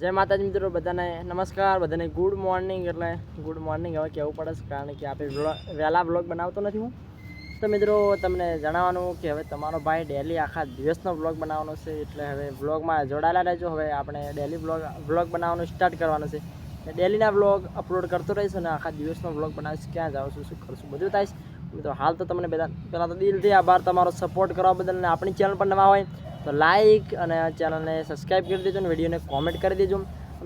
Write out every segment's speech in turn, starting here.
જય માતાજી મિત્રો, બધાને નમસ્કાર, બધાને ગુડ મોર્નિંગ એટલે ગુડ મોર્નિંગ હવે કહેવું પડે છે, કારણ કે આપણે વહેલા બ્લોગ બનાવતો નથી હું. તો મિત્રો, તમને જણાવવાનું કે હવે તમારો ભાઈ ડેલી આખા દિવસનો બ્લોગ બનાવવાનો છે, એટલે હવે બ્લોગમાં જોડાયેલા રહેજો. હવે આપણે ડેલી બ્લોગ બ્લોગ બનાવવાનું સ્ટાર્ટ કરવાનું છે. ડેલીના બ્લોગ અપલોડ કરતો રહીશ અને આખા દિવસનો બ્લોગ બનાવીશ. ક્યાં જાઉં છું, શું કરશું બધું થાય મિત્રો, હાલ તો તમને બધા પહેલાં તો દિલથી આભાર તમારો સપોર્ટ કરવા બદલ અને આપણી ચેનલ પર નવા હોય તો લાઈક અને ચેનલને સબસ્ક્રાઈબ કરી દેજો અને વિડીયોને કોમેન્ટ કરી દેજો.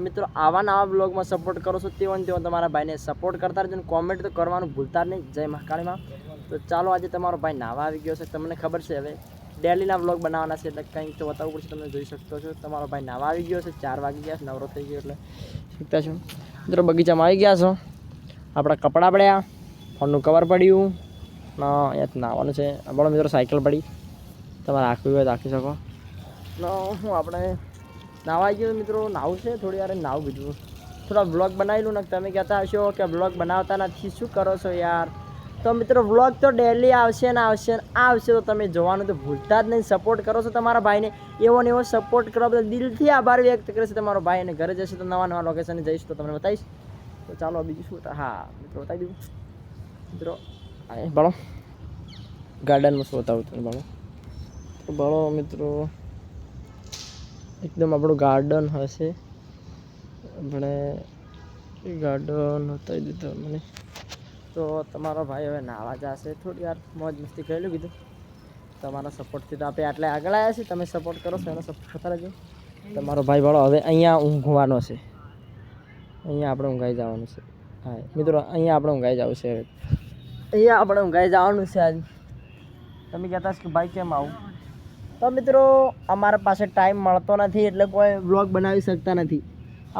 મિત્રો, આવા નવા બ્લોગમાં સપોર્ટ કરો છો તેવો ને તમારા ભાઈને સપોર્ટ કરતા રહેજો અને કોમેન્ટ તો કરવાનું ભૂલતા નહીં. જય મહાકાળીમાં. તો ચાલો, આજે તમારો ભાઈ નાવા આવી ગયો છે. તમને ખબર છે, હવે ડેલીના બ્લોગ બનાવવાના છે, એટલે કંઈક તો બતાવવું પડશે, તમે જોઈ શકતો છો. તમારો ભાઈ નાવા આવી ગયો છે, ચાર વાગી ગયા છે, નવરો થઈ ગયો એટલે. શીખતા છો? મિત્રો, બગીચામાં આવી ગયા છો. આપણા કપડાં પડ્યા, ફોનનું કવર પડ્યું. ના અહીંયા નાવાનું છે. આપણો મિત્રો, સાયકલ પડી. તમારે રાખવી હોય રાખી શકો. ને હું આપણે નાવા ગયો મિત્રો, નાવું છે, થોડી વાર નાવ બીજું થોડા બ્લોગ બનાવી લઉં ને તમે કહેતા હશો કે બ્લોગ બનાવતા નથી, શું કરો છો યાર? તો મિત્રો બ્લોગ તો ડેલી આવશે ને આવશે ને આવશે, તો તમે જોવાનું તો ભૂલતા જ નહીં. સપોર્ટ કરો છો તમારા ભાઈને, એવો ને એવો સપોર્ટ કરો. બધા દિલથી આભાર વ્યક્ત કરે છે તમારો ભાઈ અને ઘરે જશે તો નવા નવા લોકેશને જઈશ તો તમને બતાવીશ. તો ચાલો બીજું શું? હા, મિત્રો બતાવી દઉં મિત્રો ભણો ગાર્ડનમાં શું બતાવું તમને ભણો તો ભણો મિત્રો. એકદમ આપણું ગાર્ડન હશે. આપણે એ ગાર્ડન બતાવી દીધું મને તો તમારો ભાઈ હવે નાવા જશે. થોડી વાર મોજ મસ્તી કરી લઉં કીધું. તમારા સપોર્ટથી તો આપણે આટલે આગળ આવ્યા છીએ. તમે સપોર્ટ કરો છો, એનો સપોર્ટ કરતા રહેજો. તમારો ભાઈ વાળો હવે અહીંયા ઊંઘવાનો છે. અહીંયા આપણે ઊંઘાઈ જવાનું છે. હા, મિત્રો, અહીંયા આપણે ઊંઘાઈ જવું છે હવે. અહીંયા આપણે ઊંઘાઈ જવાનું છે આજ. તમે કહેતા કે ભાઈ કેમ આવું? તો મિત્રો, અમારા પાસે ટાઈમ મળતો નથી એટલે કોઈ વ્લોગ બનાવી શકતા નથી.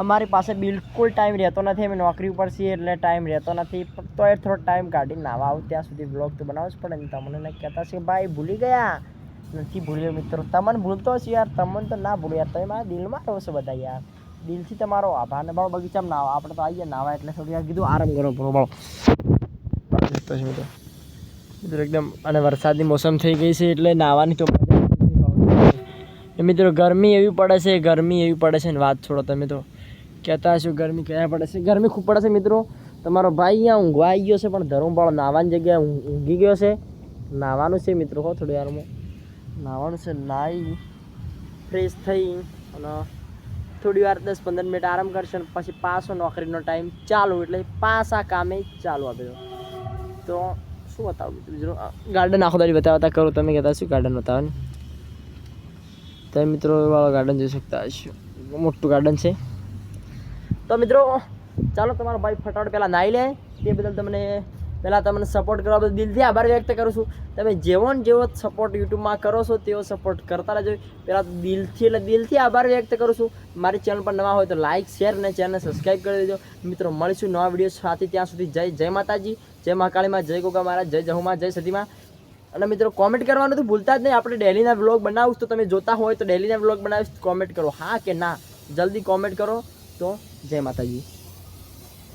અમારી પાસે બિલકુલ ટાઈમ રહેતો નથી, અમે નોકરી ઉપર છીએ એટલે ટાઈમ રહેતો નથી. તો એ થોડો ટાઈમ કાઢીને નાવા આવું ત્યાં સુધી વ્લોગ તો બનાવવો જ પડે તમને કહેતા છે ભાઈ ભૂલી ગયા. નથી ભૂલ્યો મિત્રો. તમને ભૂલતો હશે યાર, તમને તો ના ભૂલ્યો યાર. તમે મારા દિલમાં રહો છો બધા યાર. દિલથી તમારો આભાર ને બાળો બગીચામાં નાવા. આપણે તો આવીએ નાવા એટલે થોડી કીધું, આરામ કરો પૂરો બાળો મિત્રો. મિત્રો, એકદમ અને વરસાદની મોસમ થઈ ગઈ છે એટલે નાહવાની તો. એ મિત્રો ગરમી એવી પડે છે, ગરમી એવી પડે છે ને વાત છોડો તમે તો. કહેતા હશો ગરમી કયા પડે છે? ગરમી ખૂબ પડે છે મિત્રો. તમારો ભાઈ અહીંયા ઊંઘવા આવી ગયો છે, પણ ધર્મપાળ નાવાની જગ્યાએ ઊંઘી ગયો છે. નાહવાનું છે મિત્રો હો થોડી વારમાં. નાવાનું છે, નાહી ફ્રેશ થઈ અને થોડી વાર દસ પંદર મિનિટ આરામ કરશે અને પછી પાછો નોકરીનો ટાઈમ ચાલુ એટલે પાછા કામે ચાલુ આપે તો શું બતાવું બીજું ગાર્ડન આખો દાડી બતાવતા કરો, તમે કહેતા શું ગાર્ડન બતાવો ને તમે મિત્રો વાળો ગાર્ડન જોઈ શકતા હશો. મોટું ગાર્ડન છે. તો મિત્રો, ચાલો તમારો ભાઈ ફટાફટ પહેલાં નાહી લે. તે બદલ તમને પહેલાં તમને સપોર્ટ કરવા બદલ દિલથી આભાર વ્યક્ત કરું છું. તમે જેવો ને જેવો સપોર્ટ યુટ્યુબમાં કરો છો, તેવો સપોર્ટ કરતા રહેજો. પહેલાં તો દિલથી એટલે દિલથી આભાર વ્યક્ત કરું છું. મારી ચેનલ પર નવા હોય તો લાઇક શેર અને ચેનલને સબસ્ક્રાઈબ કરી દેજો. મિત્રો, મળીશું નવા વીડિયો સાથે ત્યાં સુધી. જય જય માતાજી. જય મહાકાળીમાં જય ગોગા મહારાજ. જય જહુમાં. જય સતીમાં. અને મિત્રો કોમેન્ટ કરવાનું તો ભૂલતા જ નહીં. આપણે ડેલીના વ્લોગ બનાવું તો તમે જોતા હોય તો ડેલીના વ્લોગ બનાવીશ. કોમેન્ટ કરો. હા કે ના? જલ્દી કોમેન્ટ કરો. તો જય માતાજી.